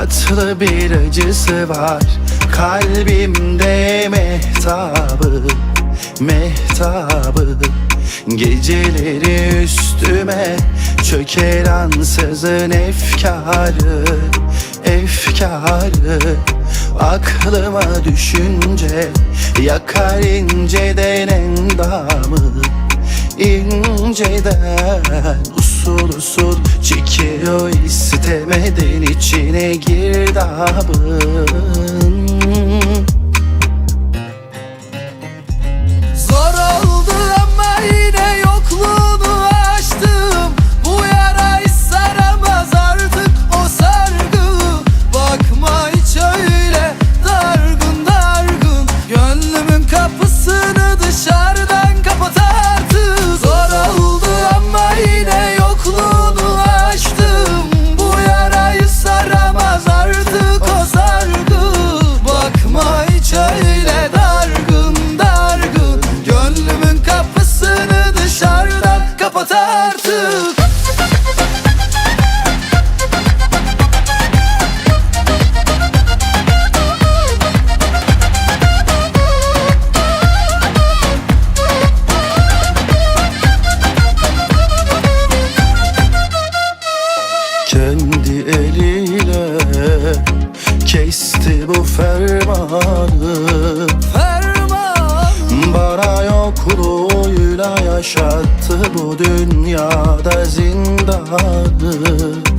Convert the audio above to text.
Tatlı bir acısı var. Kalbimde mehtabı Mehtabı. Geceleri üstüme Çöker ansızın efkarı Efkarı. Aklıma düşünce Yakar inceden endamı inceden Usul çekiyor istemeden içine girdabın kapat artık. Kendi eliyle kesti bu fermanı. Ferman Bana yokluğuyla yaşattı bu dünyada zindanı